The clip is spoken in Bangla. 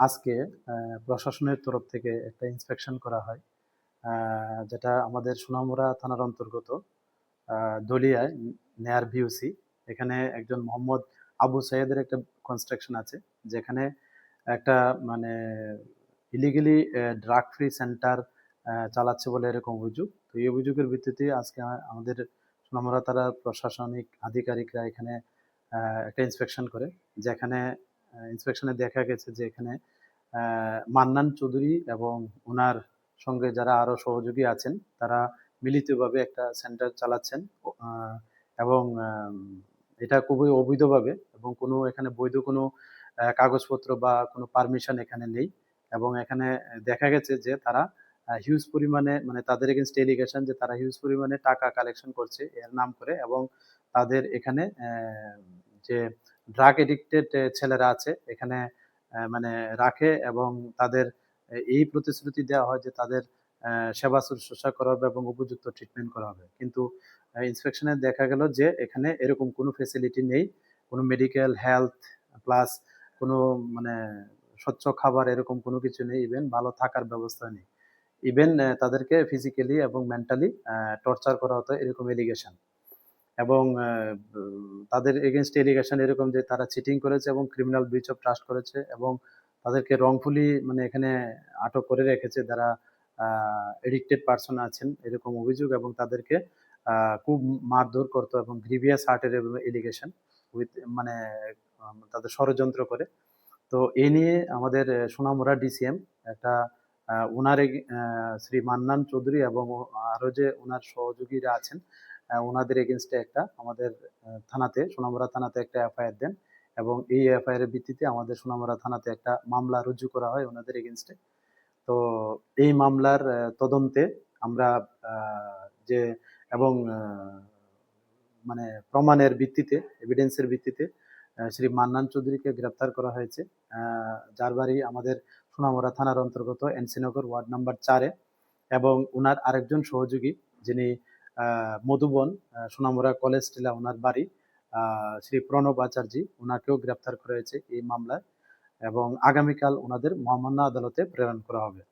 আজকে প্রশাসনের তরফ থেকে একটা ইন্সপেকশন করা হয় যেটা আমাদের সোনামুড়া থানার অন্তর্গত দলিয়ায় নেয়ার ভিউসি এখানে একজন মোহাম্মদ আবু সাইদের একটা কনস্ট্রাকশন আছে, যেখানে একটা মানে ইলিগেলি ড্রাগ ফ্রি সেন্টার চালাচ্ছে বলে এরকম অভিযোগ। তো এই অভিযোগের ভিত্তিতে আজকে আমাদের সোনামুড়া তারা প্রশাসনিক আধিকারিকরা এখানে একটা ইন্সপেকশন করে, যেখানে ইন্সপেকশনে দেখা গেছে যে এখানে মান্নান চৌধুরী এবং ওনার সঙ্গে যারা আরও সহযোগী আছেন, তারা মিলিতভাবে একটা সেন্টার চালাচ্ছেন। এবং এটা খুবই অবৈধভাবে এবং কোনো, এখানে বৈধ কোনো কাগজপত্র বা কোনো পারমিশন এখানে নেই। এবং এখানে দেখা গেছে যে তারা হিউজ পরিমাণে মানে তাদের এগেনস্ট এলিগেশন যে তারা হিউজ পরিমাণে টাকা কালেকশন করছে এর নাম করে এবং তাদের এখানে যে ড্রাগ এডিক্টেড ছেলেরা আছে। এখানে মানে রাখে এবং তাদের এই প্রতিশ্রুতি দেওয়া হয় যে তাদের সেবা শুশ্রূষা করা হবে এবং উপযুক্ত ট্রিটমেন্ট করা হবে। কিন্তু ইন্সপেকশনে দেখা গেল যে এখানে এরকম কোনো ফেসিলিটি নেই। কোনো মেডিকেল হেলথ প্লাস কোনো মানে স্বচ্ছ খাবার এরকম কোনো কিছু নেই। ইভেন ভালো থাকার ব্যবস্থা নেই। ইভেন তাদেরকে ফিজিক্যালি এবং মেন্টালি টর্চার করা হতো এরকম এলিগেশন এবং তাদের এগেনস্ট এলিগেশন এরকম যে তারা চিটিং করেছে এবং ক্রিমিনাল ব্রিচ অফ ট্রাস্ট করেছে এবং তাদেরকে রংফুলি মানে এখানে আটক করে রেখেছে যারা এডিক্টেড পার্সন আছেন এরকম অভিযোগ এবং তাদেরকে খুব মারধর করতো এবং গ্রিভিয়াস হার্টের এলিগেশন উইথ মানে তাদের ষড়যন্ত্র করে। তো এই নিয়ে আমাদের আহ, সোনামুড়া ডিসিএম একটা ওনার শ্রী মান্নান চৌধুরী এবং ও- আরও যে ওনার সহযোগীরা আছেন ওনাদের এগেনস্টে একটা আমাদের থানাতে, সোনামুড়া থানাতে একটা এফআইআর দেন এবং এই এফআইআর এর ভিত্তিতে আমাদের সোনামুড়া থানাতে একটা মামলা রুজু করা হয় ওনাদের এগেনস্টে তো এই মামলার তদন্তে আমরা যে এবং মানে প্রমাণের ভিত্তিতে এভিডেন্সের ভিত্তিতে শ্রী মান্নান চৌধুরীকে গ্রেপ্তার করা হয়েছে। যার বাড়ি আমাদের সোনামুড়া থানার অন্তর্গত এনসিনগর ওয়ার্ড নাম্বার চারে এবং ওনার আরেকজন সহযোগী যিনি মধুবন সোনামুরা কলেজ টিলা ওনার বাড়ি। শ্রী প্রণব আচার্যি ওনাকেও গ্রেপ্তার করা হয়েছে এই মামলায় এবং আগামীকাল ওনাদের মহামান্য আদালতে প্রেরণ করা হবে।